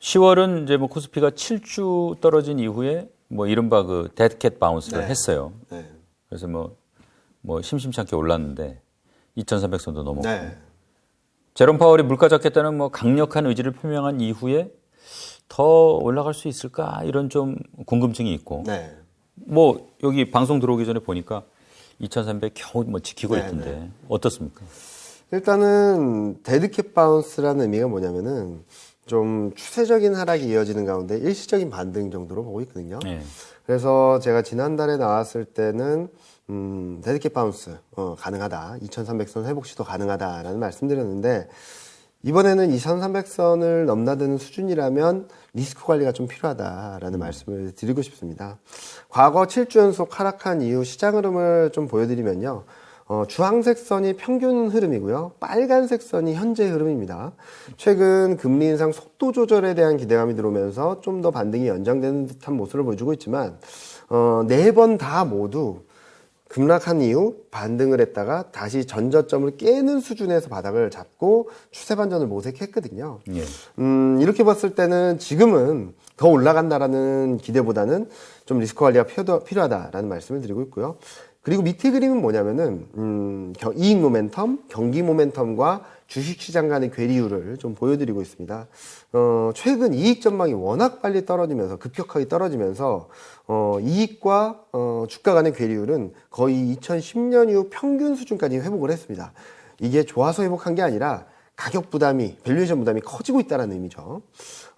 10월은 이제 뭐 코스피가 7주 떨어진 이후에 뭐 이른바 그 데드캣 바운스를 네. 했어요. 네. 그래서 뭐, 뭐 심심찮게 올랐는데 2,300선도 넘었고. 네. 제롬 파월이 물가 잡겠다는 뭐 강력한 의지를 표명한 이후에 더 올라갈 수 있을까 이런 좀 궁금증이 있고. 네. 뭐 여기 방송 들어오기 전에 보니까 2,300 겨우 뭐 지키고 네, 있던데 어떻습니까? 일단은 데드캣 바운스라는 의미가 뭐냐면은 좀 추세적인 하락이 이어지는 가운데 일시적인 반등 정도로 보고 있거든요. 네. 그래서 제가 지난달에 나왔을 때는 음, 데드캣 바운스 어, 가능하다. 2300선 회복 시도 가능하다라는 말씀드렸는데 이번에는 2300선을 넘나드는 수준이라면 리스크 관리가 좀 필요하다라는 말씀을 드리고 싶습니다. 과거 7주 연속 하락한 이후 시장 흐름을 좀 보여드리면요. 어, 주황색 선이 평균 흐름이고요. 빨간색 선이 현재 흐름입니다. 최근 금리 인상 속도 조절에 대한 기대감이 들어오면서 좀 더 반등이 연장되는 듯한 모습을 보여주고 있지만 어, 네 번 다 모두 급락한 이후 반등을 했다가 다시 전저점을 깨는 수준에서 바닥을 잡고 추세 반전을 모색했거든요. 예. 음, 이렇게 봤을 때는 지금은 더 올라간다라는 기대보다는 좀 리스크 관리가 필요하- 필요하다라는 말씀을 드리고 있고요. 그리고 밑에 그림은 뭐냐면은 음, 겨- 이익 모멘텀, 경기 모멘텀과 주식 시장 간의 괴리율을 좀 보여드리고 있습니다. 어, 최근 이익 전망이 워낙 빨리 떨어지면서 급격하게 떨어지면서 어, 이익과 어, 주가 간의 괴리율은 거의 2010년 이후 평균 수준까지 회복을 했습니다. 이게 좋아서 회복한 게 아니라 가격 부담이, 밸류에이션 부담이 커지고 있다는 의미죠.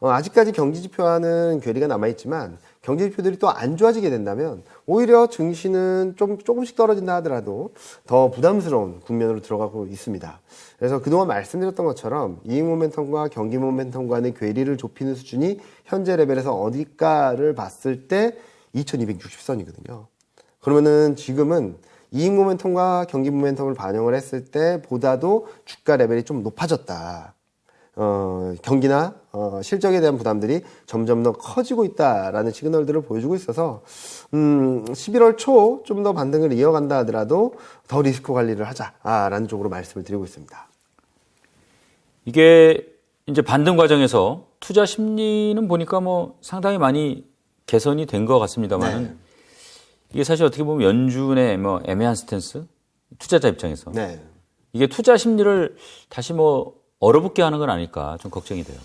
어, 아직까지 경기 지표와는 괴리가 남아있지만 경제 지표들이 또 안 좋아지게 된다면 오히려 증시는 좀 조금씩 떨어진다 하더라도 더 부담스러운 국면으로 들어가고 있습니다. 그래서 그동안 말씀드렸던 것처럼 이익 모멘텀과 경기 모멘텀 간의 괴리를 좁히는 수준이 현재 레벨에서 어디까를 봤을 때 2260선이거든요. 그러면은 지금은 이익 모멘텀과 경기 모멘텀을 반영을 했을 때 보다도 주가 레벨이 좀 높아졌다. 어, 경기나 어, 실적에 대한 부담들이 점점 더 커지고 있다라는 시그널들을 보여주고 있어서 음, 11월 초 좀 더 반등을 이어간다 하더라도 더 리스크 관리를 하자라는 쪽으로 말씀을 드리고 있습니다. 이게 이제 반등 과정에서 투자 심리는 보니까 뭐 상당히 많이 개선이 된 것 같습니다만은 네. 이게 사실 어떻게 보면 연준의 뭐 애매한 스탠스 투자자 입장에서 네. 이게 투자 심리를 다시 뭐 얼어붙게 하는 건 아닐까 좀 걱정이 돼요.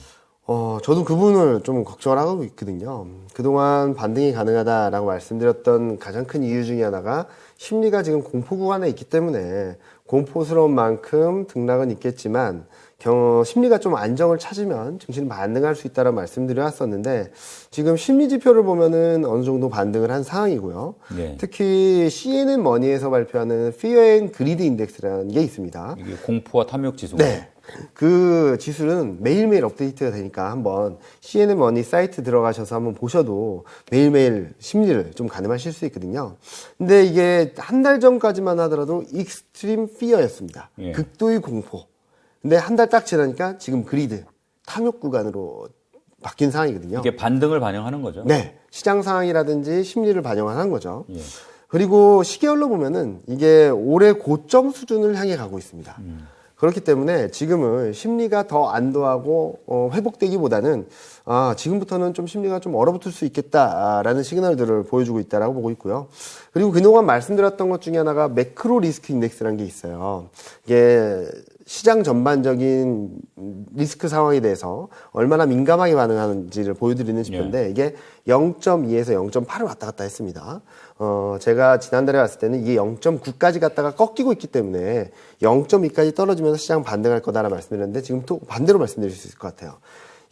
어, 저도 그 부분을 좀 걱정을 하고 있거든요. 그동안 반등이 가능하다라고 말씀드렸던 가장 큰 이유 중에 하나가 심리가 지금 공포 구간에 있기 때문에 공포스러운 만큼 등락은 있겠지만 경, 심리가 좀 안정을 찾으면 증시는 반등할 수 있다라고 말씀드려왔었는데 지금 심리 지표를 보면은 어느 정도 반등을 한 상황이고요. 네. 특히 CNN 머니에서 발표하는 Fear and Greed Index라는 게 있습니다. 이게 공포와 탐욕 지수. 네. 그 지수는 매일매일 업데이트가 되니까 한번 CNN 머니 사이트 들어가셔서 한번 보셔도 매일매일 심리를 좀 가늠하실 수 있거든요. 근데 이게 한 달 전까지만 하더라도 익스트림 피어였습니다. 예. 극도의 공포. 근데 한 달 딱 지나니까 지금 그리드, 탐욕 구간으로 바뀐 상황이거든요. 이게 반등을 반영하는 거죠. 네. 시장 상황이라든지 심리를 반영한 거죠. 예. 그리고 시계열로 보면은 이게 올해 고점 수준을 향해 가고 있습니다. 그렇기 때문에 지금은 심리가 더 안도하고 어, 회복되기보다는 아, 지금부터는 좀 심리가 좀 얼어붙을 수 있겠다라는 시그널들을 보여주고 있다라고 보고 있고요. 그리고 그동안 말씀드렸던 것 중에 하나가 매크로 리스크 인덱스라는 게 있어요. 이게 시장 전반적인 리스크 상황에 대해서 얼마나 민감하게 반응하는지를 보여드리는 지표인데 이게 0.2에서 0.8을 왔다 갔다 했습니다. 어, 제가 지난달에 왔을 때는 이게 0.9까지 갔다가 꺾이고 있기 때문에 0.2까지 떨어지면서 시장 반등할 거다라고 말씀드렸는데 지금 또 반대로 말씀드릴 수 있을 것 같아요.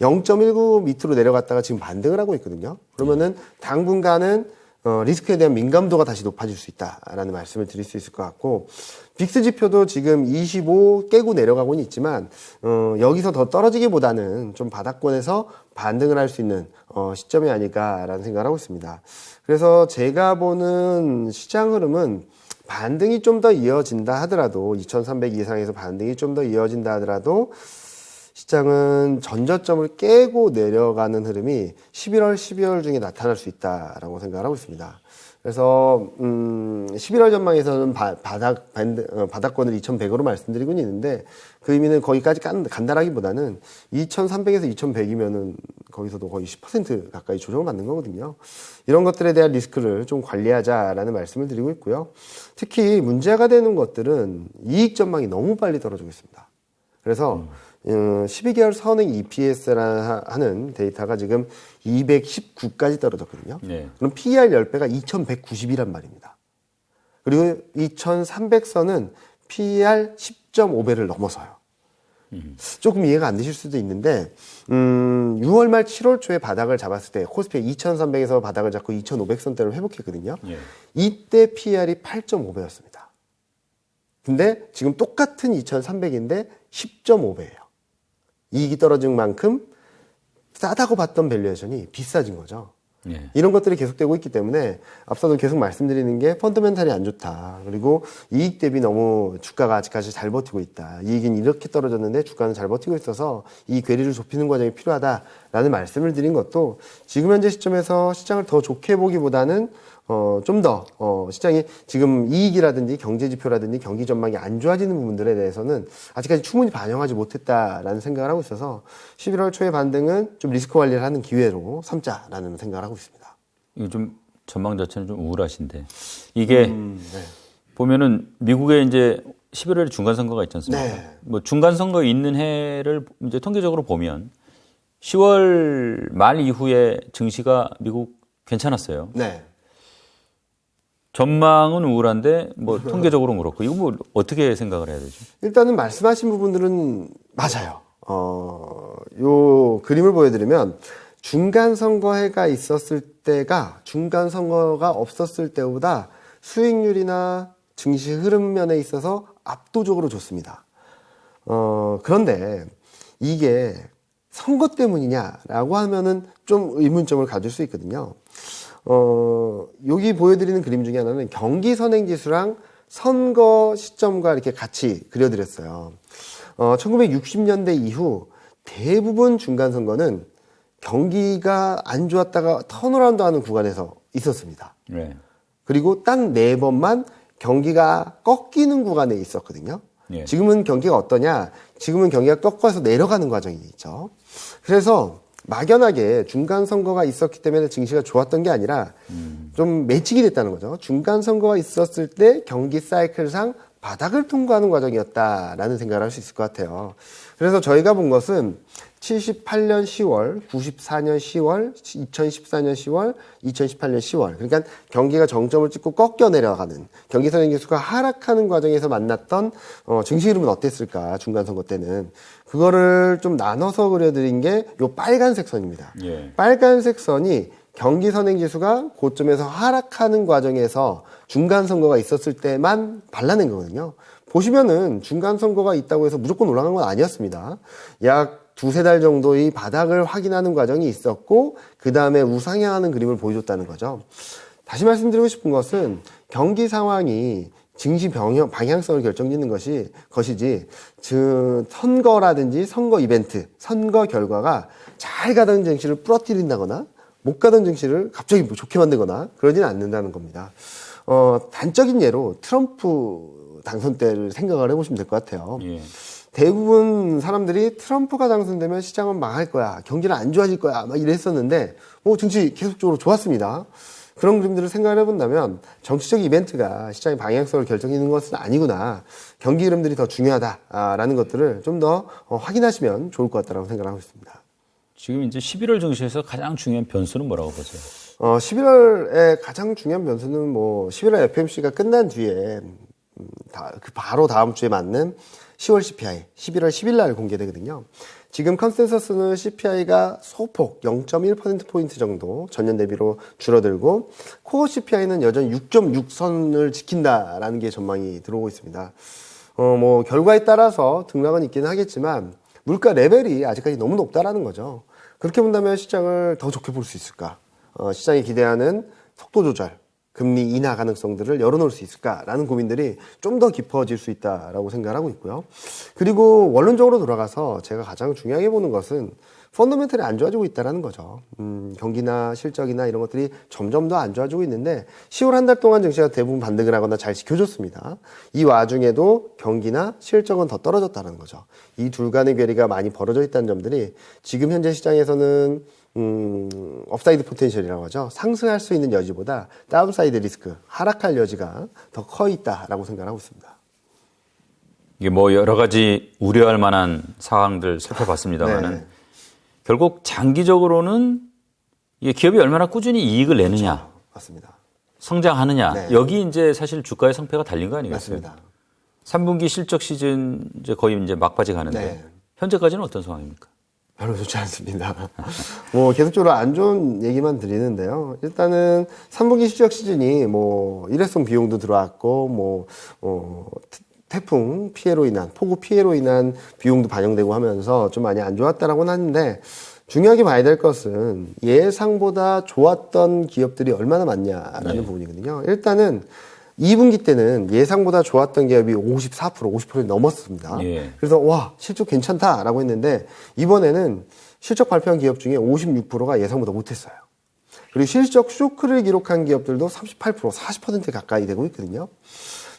0.19 밑으로 내려갔다가 지금 반등을 하고 있거든요. 그러면은 당분간은 어, 리스크에 대한 민감도가 다시 높아질 수 있다라는 말씀을 드릴 수 있을 것 같고 빅스 지표도 지금 25 깨고 내려가고는 있지만 어, 여기서 더 떨어지기보다는 좀 바닥권에서 반등을 할 수 있는 어, 시점이 아닐까라는 생각을 하고 있습니다. 그래서 제가 보는 시장 흐름은 반등이 좀 더 이어진다 하더라도 2,300 이상에서 반등이 좀 더 이어진다 하더라도 시장은 전저점을 깨고 내려가는 흐름이 11월, 12월 중에 나타날 수 있다라고 생각을 하고 있습니다. 그래서 음, 11월 전망에서는 바, 닥 밴드, 어, 바닥권을 2,100으로 말씀드리고 있는데 그 의미는 거기까지 간, 간다라기보다는 2,300에서 2,100이면은 거기서도 거의 10% 가까이 조정을 받는 거거든요. 이런 것들에 대한 리스크를 좀 관리하자라는 말씀을 드리고 있고요. 특히 문제가 되는 것들은 이익 전망이 너무 빨리 떨어지고 있습니다. 그래서 음, 12개월 선행 EPS라는 데이터가 지금 219까지 떨어졌거든요. 네. 그럼 PER 10배가 2190이란 말입니다. 그리고 2300선은 PER 10.5배를 넘어서요. 조금 이해가 안 되실 수도 있는데, 음, 6월 말 7월 초에 바닥을 잡았을 때, 코스피가 2300에서 바닥을 잡고 2500선대를 회복했거든요. 예. 이때 PER이 8.5배였습니다. 근데 지금 똑같은 2300인데 10.5배예요. 이익이 떨어진 만큼 싸다고 봤던 밸류에이션이 비싸진 거죠. 예. 이런 것들이 계속되고 있기 때문에 앞서도 계속 말씀드리는 게 펀더멘탈이 안 좋다. 그리고 이익 대비 너무 주가가 아직까지 잘 버티고 있다. 이익은 이렇게 떨어졌는데 주가는 잘 버티고 있어서 이 괴리를 좁히는 과정이 필요하다라는 말씀을 드린 것도 지금 현재 시점에서 시장을 더 좋게 보기보다는 어, 좀 더, 어, 시장이 지금 이익이라든지 경제 지표라든지 경기 전망이 안 좋아지는 부분들에 대해서는 아직까지 충분히 반영하지 못했다라는 생각을 하고 있어서 11월 초의 반등은 좀 리스크 관리를 하는 기회로 삼자라는 생각을 하고 있습니다. 이거 좀 전망 자체는 좀 우울하신데 이게 네. 보면은 미국에 이제 11월에 중간 선거가 있지 않습니까? 네. 뭐 중간 선거 있는 해를 이제 통계적으로 보면 10월 말 이후에 증시가 미국 괜찮았어요. 네. 전망은 우울한데 뭐 통계적으로는 그렇고 이거 뭐 어떻게 생각을 해야 되죠? 일단은 말씀하신 부분들은 맞아요. 어, 요 그림을 보여드리면 중간 선거해가 있었을 때가 중간 선거가 없었을 때보다 수익률이나 증시 흐름 면에 있어서 압도적으로 좋습니다. 어, 그런데 이게 선거 때문이냐라고 하면은 좀 의문점을 가질 수 있거든요. 어, 여기 보여드리는 그림 중에 하나는 경기 선행 지수랑 선거 시점과 이렇게 같이 그려드렸어요. 어, 1960년대 이후 대부분 중간 선거는 경기가 안 좋았다가 턴어라운드 하는 구간에서 있었습니다. 네. 그리고 딱 네 번만 경기가 꺾이는 구간에 있었거든요. 예. 지금은 경기가 어떠냐? 지금은 경기가 꺾어서 내려가는 과정이 있죠. 그래서 막연하게 중간 선거가 있었기 때문에 증시가 좋았던 게 아니라 좀 매칭이 됐다는 거죠. 중간 선거가 있었을 때 경기 사이클상 바닥을 통과하는 과정이었다라는 생각을 할 수 있을 것 같아요. 그래서 저희가 본 것은 78년 10월, 94년 10월, 2014년 10월, 2018년 10월. 그러니까 경기가 정점을 찍고 꺾여 내려가는 경기 선행 지수가 하락하는 과정에서 만났던 어, 증시 흐름은 어땠을까 중간 선거 때는 그거를 좀 나눠서 그려드린 게 요 빨간색 선입니다. 예. 빨간색 선이 경기 선행 지수가 고점에서 하락하는 과정에서 중간 선거가 있었을 때만 발라낸 거거든요. 보시면은 중간 선거가 있다고 해서 무조건 올라간 건 아니었습니다. 약 두세 달 정도의 바닥을 확인하는 과정이 있었고 그 다음에 우상향하는 그림을 보여줬다는 거죠. 다시 말씀드리고 싶은 것은 경기 상황이 증시 병영, 방향성을 결정짓는 것이 것이지 즉 선거라든지 선거 이벤트, 선거 결과가 잘 가던 증시를 부러뜨린다거나 못 가던 증시를 갑자기 뭐 좋게 만들거나 그러지는 않는다는 겁니다. 어, 단적인 예로 트럼프 당선 때를 생각을 해보시면 될 것 같아요. 예. 대부분 사람들이 트럼프가 당선되면 시장은 망할 거야. 경기는 안 좋아질 거야. 막 이랬었는데, 뭐, 증시 계속적으로 좋았습니다. 그런 그림들을 생각을 해본다면, 정치적 이벤트가 시장의 방향성을 결정짓는 것은 아니구나. 경기 흐름들이 더 중요하다라는 것들을 좀더 어, 확인하시면 좋을 것 같다고 생각을 하고 있습니다. 지금 이제 11월 증시에서 가장 중요한 변수는 뭐라고 보세요? 어, 11월에 가장 중요한 변수는 뭐, 11월 FMC가 끝난 뒤에, 음, 다, 그 바로 다음 주에 맞는 10월 CPI, 11월 10일 날 공개되거든요. 지금 컨센서스는 CPI가 소폭 0.1%포인트 정도 전년 대비로 줄어들고, 코어 CPI는 여전히 6.6선을 지킨다라는 게 전망이 들어오고 있습니다. 어, 뭐, 결과에 따라서 등락은 있기는 하겠지만, 물가 레벨이 아직까지 너무 높다라는 거죠. 그렇게 본다면 시장을 더 좋게 볼 수 있을까? 어, 시장이 기대하는 속도 조절, 금리 인하 가능성들을 열어놓을 수 있을까라는 고민들이 좀 더 깊어질 수 있다라고 생각하고 있고요. 그리고 원론적으로 돌아가서 제가 가장 중요하게 보는 것은 펀더멘털이 안 좋아지고 있다라는 거죠. 음, 경기나 실적이나 이런 것들이 점점 더 안 좋아지고 있는데 10월 한 달 동안 증시가 대부분 반등을 하거나 잘 지켜줬습니다. 이 와중에도 경기나 실적은 더 떨어졌다는 거죠. 이 둘 간의 괴리가 많이 벌어져 있다는 점들이 지금 현재 시장에서는 음, 업사이드 포텐셜이라고 하죠. 상승할 수 있는 여지보다 다운사이드 리스크, 하락할 여지가 더 커 있다라고 생각하고 있습니다. 이게 뭐 여러 가지 우려할 만한 상황들 살펴봤습니다만은 네. 결국 장기적으로는 이게 기업이 얼마나 꾸준히 이익을 내느냐, 맞습니다. 성장하느냐 네. 여기 이제 사실 주가의 성패가 달린 거 아니겠어요? 맞습니다. 3분기 실적 시즌 이제 거의 이제 막바지 가는데 네. 현재까지는 어떤 상황입니까? 별로 좋지 않습니다. 뭐 계속적으로 안 좋은 얘기만 드리는데요. 일단은 3분기 실적 시즌이 뭐 일회성 비용도 들어왔고 뭐 어, 태- 태풍 피해로 인한 폭우 피해로 인한 비용도 반영되고 하면서 좀 많이 안 좋았다라고는 하는데 중요하게 봐야 될 것은 예상보다 좋았던 기업들이 얼마나 많냐라는 부분이거든요. 일단은 2분기 때는 예상보다 좋았던 기업이 54% 50% 넘었습니다. 예. 그래서 와 실적 괜찮다라고 했는데 이번에는 실적 발표한 기업 중에 56%가 예상보다 못했어요. 그리고 실적 쇼크를 기록한 기업들도 38% 40% 가까이 되고 있거든요.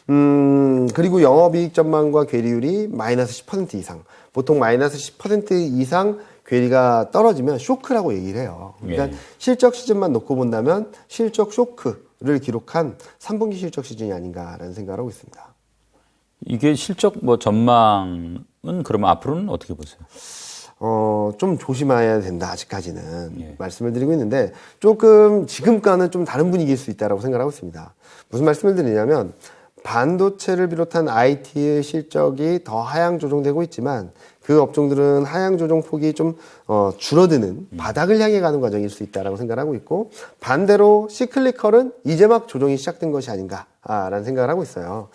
음 그리고 영업이익 전망과 괴리율이 마이너스 10% 이상 보통 마이너스 10% 이상 괴리가 떨어지면 쇼크라고 얘기를 해요. 그러니까 예. 실적 시즌만 놓고 본다면 실적 쇼크 를 기록한 3분기 실적 시즌이 아닌가라는 생각을 하고 있습니다. 이게 실적 뭐 전망은 그러면 앞으로는 어떻게 보세요? 어, 좀 조심해야 된다, 아직까지는. 예. 말씀을 드리고 있는데, 조금 지금과는 좀 다른 분위기일 수 있다라고 생각하고 있습니다. 무슨 말씀을 드리냐면, 반도체를 비롯한 IT의 실적이 더 하향 조정되고 있지만, 그 업종들은 하향 조정 폭이 좀, 어, 줄어드는 바닥을 향해 가는 과정일 수 있다라고 생각하고 있고, 반대로 시클리컬은 이제 막 조정이 시작된 것이 아닌가, 아, 라는 생각을 하고 있어요.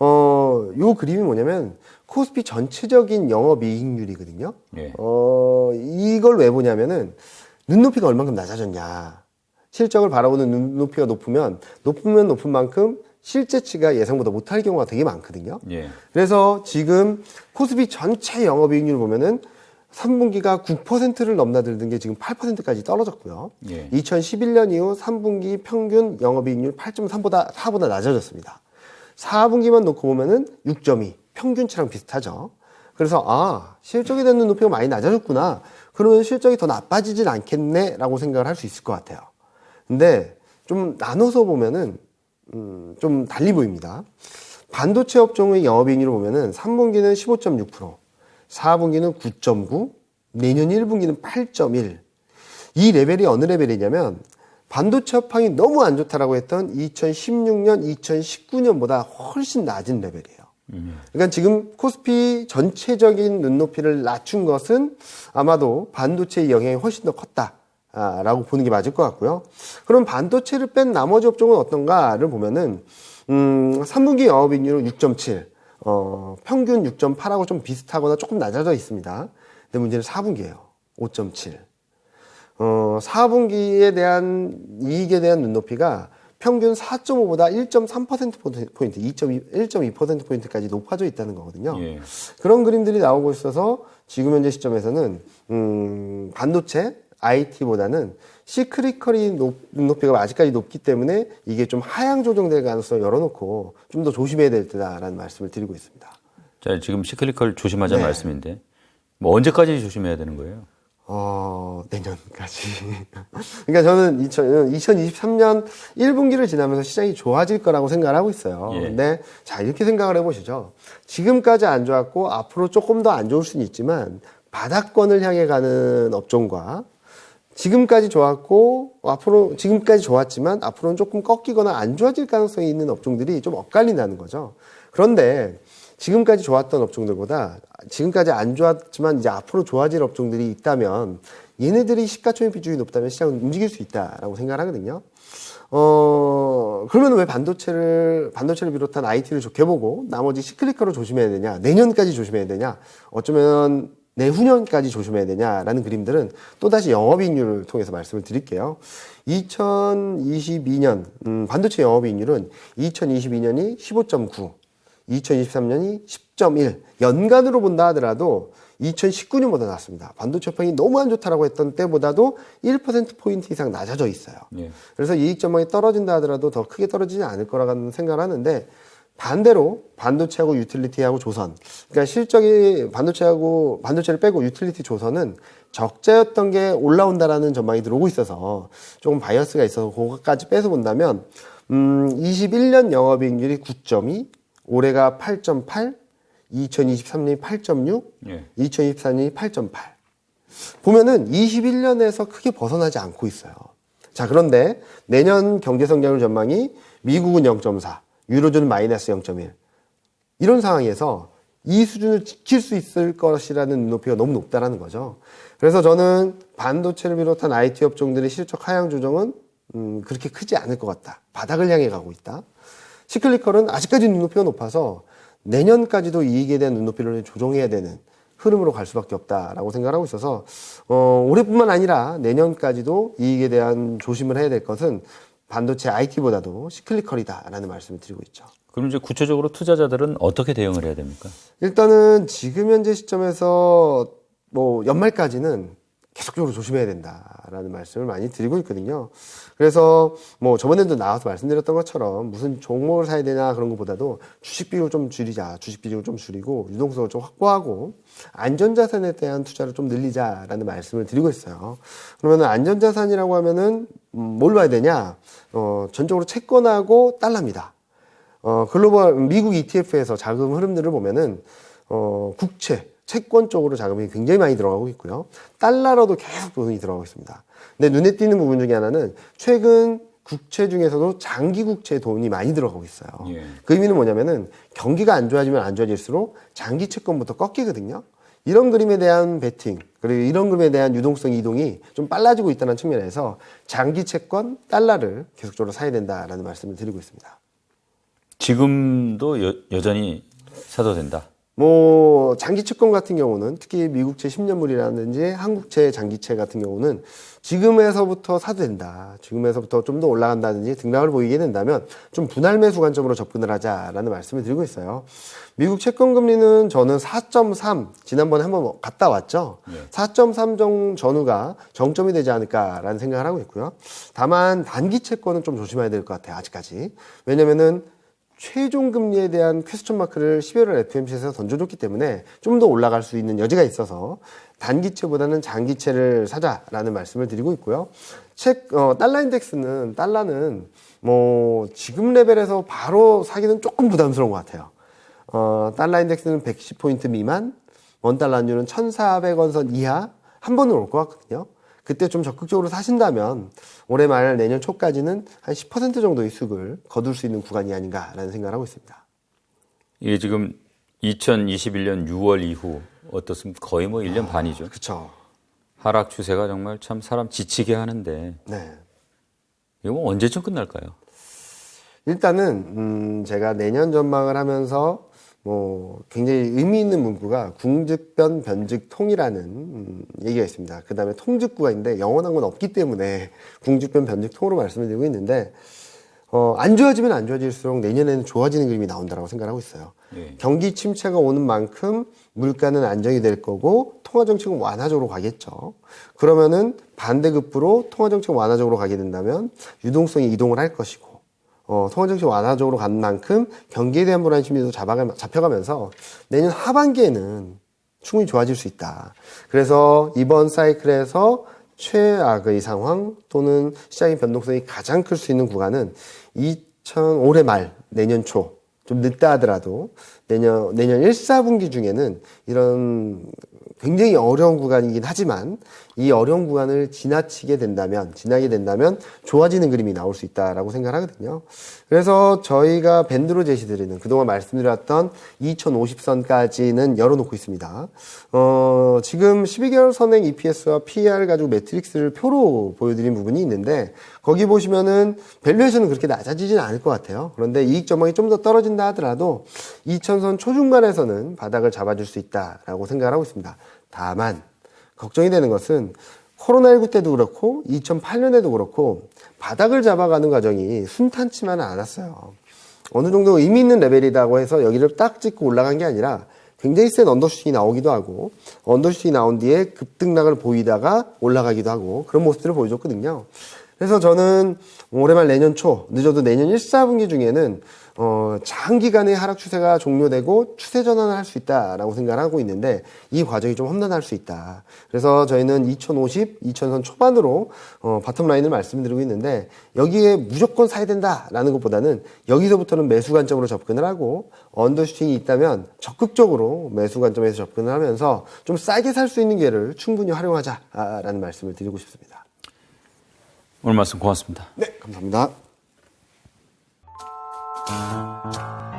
어, 요 그림이 뭐냐면, 코스피 전체적인 영업이익률이거든요. 예. 어, 이걸 왜 보냐면은 눈높이가 얼만큼 낮아졌냐. 실적을 바라보는 눈높이가 높으면 높으면 높은 만큼 실제치가 예상보다 못할 경우가 되게 많거든요. 예. 그래서 지금 코스피 전체 영업이익률 보면은 3분기가 9%를 넘나들던 게 지금 8%까지 떨어졌고요. 예. 2011년 이후 3분기 평균 영업이익률 8.3보다 4보다 낮아졌습니다. 4분기만 놓고 보면은 6.2 평균치랑 비슷하죠. 그래서 아 실적에 대한 눈높이가 많이 낮아졌구나. 그러면 실적이 더 나빠지진 않겠네라고 생각을 할 수 있을 것 같아요. 근데 좀 나눠서 보면은 음, 좀 달리 보입니다. 반도체 업종의 영업이익률을 보면은 3분기는 15.6%, 4분기는 9.9, 내년 1분기는 8.1. 이 레벨이 어느 레벨이냐면 반도체 업황이 너무 안 좋다라고 했던 2016년, 2019년보다 훨씬 낮은 레벨이에요. 그러니까 지금 코스피 전체적인 눈높이를 낮춘 것은 아마도 반도체의 영향이 훨씬 더 컸다. 아, 라고 보는 게 맞을 것 같고요. 그럼 반도체를 뺀 나머지 업종은 어떤가를 보면은, 음, 3분기 영업이익률은 6.7, 어, 평균 6.8하고 좀 비슷하거나 조금 낮아져 있습니다. 근데 문제는 4분기예요. 5.7. 어, 4분기에 대한 이익에 대한 눈높이가 평균 4.5보다 1.3%포인트, 2.2, 1.2%포인트까지 높아져 있다는 거거든요. 예. 그런 그림들이 나오고 있어서 지금 현재 시점에서는, 음, 반도체, IT보다는 시크리컬이 높, 눈높이가 아직까지 높기 때문에 이게 좀 하향 조정될 가능성을 열어놓고 좀 더 조심해야 될 때다라는 말씀을 드리고 있습니다. 자, 지금 시클리컬 조심하자는 네. 말씀인데 뭐 언제까지 조심해야 되는 거예요? 어, 내년까지. 그러니까 저는 2000, 2023년 1분기를 지나면서 시장이 좋아질 거라고 생각을 하고 있어요. 예. 근데 자, 이렇게 생각을 해보시죠. 지금까지 안 좋았고 앞으로 조금 더 안 좋을 수는 있지만 바닥권을 향해 가는 업종과 지금까지 좋았고 앞으로 지금까지 좋았지만 앞으로는 조금 꺾이거나 안 좋아질 가능성이 있는 업종들이 좀 엇갈린다는 거죠. 그런데 지금까지 좋았던 업종들보다 지금까지 안 좋았지만 이제 앞으로 좋아질 업종들이 있다면 얘네들이 시가총액 비중이 높다면 시장은 움직일 수 있다라고 생각을 하거든요. 어, 그러면 왜 반도체를, 반도체를 비롯한 IT를 좋게 보고 나머지 시클리컬을 조심해야 되냐, 내년까지 조심해야 되냐, 어쩌면 내후년까지 조심해야 되냐라는 그림들은 또다시 영업이익률을 통해서 말씀을 드릴게요. 2022년, 음, 반도체 영업이익률은 2022년이 15.9, 2023년이 10.1. 연간으로 본다 하더라도 2019년보다 낮습니다. 반도체 업황이 너무 안 좋다라고 했던 때보다도 1%포인트 이상 낮아져 있어요. 예. 그래서 이익 전망이 떨어진다 하더라도 더 크게 떨어지지 않을 거라는 생각을 하는데 반대로 반도체하고 유틸리티하고 조선. 그러니까 실적이 반도체하고 반도체를 빼고 유틸리티 조선은 적자였던 게 올라온다라는 전망이 들어오고 있어서 조금 바이어스가 있어서 그거까지 빼서 본다면 음, 21년 영업이익률이 9.2, 올해가 8.8, 2023년이 8.6, 예. 2024년이 8.8. 보면은 21년에서 크게 벗어나지 않고 있어요. 자, 그런데 내년 경제 성장률 전망이 미국은 0.4, 유로존은 마이너스 0.1. 이런 상황에서 이 수준을 지킬 수 있을 것이라는 눈높이가 너무 높다라는 거죠. 그래서 저는 반도체를 비롯한 IT 업종들의 실적 하향 조정은 음, 그렇게 크지 않을 것 같다. 바닥을 향해 가고 있다. 시클리컬은 아직까지 눈높이가 높아서 내년까지도 이익에 대한 눈높이를 조정해야 되는 흐름으로 갈 수밖에 없다라고 생각하고 있어서 어, 올해뿐만 아니라 내년까지도 이익에 대한 조심을 해야 될 것은 반도체 IT보다도 시클리컬이다라는 말씀을 드리고 있죠. 그럼 이제 구체적으로 투자자들은 어떻게 대응을 해야 됩니까? 일단은 지금 현재 시점에서 뭐 연말까지는 계속적으로 조심해야 된다라는 말씀을 많이 드리고 있거든요. 그래서 뭐 저번에도 나와서 말씀드렸던 것처럼 무슨 종목을 사야 되나 그런 것보다도 주식 비율 좀 줄이자, 주식 비율 좀 줄이고 유동성을 좀 확보하고 안전자산에 대한 투자를 좀 늘리자라는 말씀을 드리고 있어요. 그러면은 안전자산이라고 하면은 음, 뭘 봐야 되냐? 어, 전적으로 채권하고 달러입니다. 어, 글로벌 미국 ETF에서 자금 흐름들을 보면은 어, 국채, 채권 쪽으로 자금이 굉장히 많이 들어가고 있고요. 달러로도 계속 돈이 들어가고 있습니다. 근데 눈에 띄는 부분 중에 하나는 최근 국채 중에서도 장기 국채에 돈이 많이 들어가고 있어요. 예. 그 의미는 뭐냐면은 경기가 안 좋아지면 안 좋아질수록 장기 채권부터 꺾이거든요. 이런 그림에 대한 베팅 그리고 이런 그림에 대한 유동성 이동이 좀 빨라지고 있다는 측면에서 장기 채권 달러를 계속적으로 사야 된다라는 말씀을 드리고 있습니다. 지금도 여, 여전히 사도 된다. 뭐 장기 채권 같은 경우는 특히 미국채 10년물이라든지 한국채 장기채 같은 경우는 지금에서부터 사도 된다. 지금에서부터 좀 더 올라간다든지 등락을 보이게 된다면 좀 분할 매수 관점으로 접근을 하자라는 말씀을 드리고 있어요. 미국 채권 금리는 저는 4.3 지난번에 한번 갔다 왔죠. 4.3정 전후가 정점이 되지 않을까라는 생각을 하고 있고요. 다만 단기 채권은 좀 조심해야 될 것 같아요. 아직까지. 왜냐면은 최종 금리에 대한 퀘스천 마크를 12월 FMC에서 던져줬기 때문에 좀 더 올라갈 수 있는 여지가 있어서 단기채보다는 장기채를 사자라는 말씀을 드리고 있고요. 책, 어, 달러 인덱스는, 달러는 뭐, 지금 레벨에서 바로 사기는 조금 부담스러운 것 같아요. 어, 달러 인덱스는 110포인트 미만, 원 달러 환율은 1,400원 선 이하, 한 번은 올 것 같거든요. 그때 좀 적극적으로 사신다면 올해 말 내년 초까지는 한 10% 정도의 수익을 거둘 수 있는 구간이 아닌가라는 생각을 하고 있습니다. 이게 지금 2021년 6월 이후 어떻습니까? 거의 뭐 1년 반이죠. 그렇죠. 하락 추세가 정말 참 사람 지치게 하는데 네. 이거 뭐 언제쯤 끝날까요? 일단은 음 제가 내년 전망을 하면서 뭐 굉장히 의미 있는 문구가 궁즉변 변즉통이라는 음, 얘기가 있습니다. 그 다음에 통즉구가 있는데 영원한 건 없기 때문에 궁즉변 변즉통으로 말씀을 드리고 있는데 어, 안 좋아지면 안 좋아질수록 내년에는 좋아지는 그림이 나온다라고 생각하고 있어요. 예. 경기 침체가 오는 만큼 물가는 안정이 될 거고 통화 정책은 완화적으로 가겠죠. 그러면은 반대급부로 통화 정책 완화적으로 가게 된다면 유동성이 이동을 할 것이고 어, 통화 정책 완화적으로 간 만큼 경기에 대한 불안 심리도 잡혀가면서 내년 하반기에는 충분히 좋아질 수 있다. 그래서 이번 사이클에서 최악의 상황 또는 시장의 변동성이 가장 클 수 있는 구간은 2000 올해 말 내년 초 좀 늦다 하더라도 내년 내년 1, 4분기 중에는 이런 굉장히 어려운 구간이긴 하지만 이 어려운 구간을 지나치게 된다면 지나게 된다면 좋아지는 그림이 나올 수 있다라고 생각하거든요. 그래서 저희가 밴드로 제시드리는 그동안 말씀드렸던 2050선까지는 열어놓고 있습니다. 어, 지금 12개월 선행 EPS와 PER 가지고 매트릭스를 표로 보여드린 부분이 있는데 거기 보시면은 밸류에이션은 그렇게 낮아지지는 않을 것 같아요. 그런데 이익 전망이 좀 더 떨어진다 하더라도 2000선 초중반에서는 바닥을 잡아줄 수 있다라고 생각을 하고 있습니다. 다만 걱정이 되는 것은 코로나19 때도 그렇고 2008년에도 그렇고 바닥을 잡아가는 과정이 순탄치만은 않았어요. 어느 정도 의미 있는 레벨이라고 해서 여기를 딱 찍고 올라간 게 아니라 굉장히 센 언더슈팅이 나오기도 하고 언더슈팅이 나온 뒤에 급등락을 보이다가 올라가기도 하고 그런 모습들을 보여줬거든요. 그래서 저는 올해 말 내년 초, 늦어도 내년 1, 4분기 중에는 어, 장기간의 하락 추세가 종료되고 추세 전환을 할 수 있다라고 생각을 하고 있는데 이 과정이 좀 험난할 수 있다. 그래서 저희는 2050, 2000선 초반으로 어, 바텀 라인을 말씀드리고 있는데 여기에 무조건 사야 된다라는 것보다는 여기서부터는 매수 관점으로 접근을 하고 언더슈팅이 있다면 적극적으로 매수 관점에서 접근을 하면서 좀 싸게 살 수 있는 기회를 충분히 활용하자라는 말씀을 드리고 싶습니다. 오늘 말씀 고맙습니다. 네, 감사합니다. じゃあ。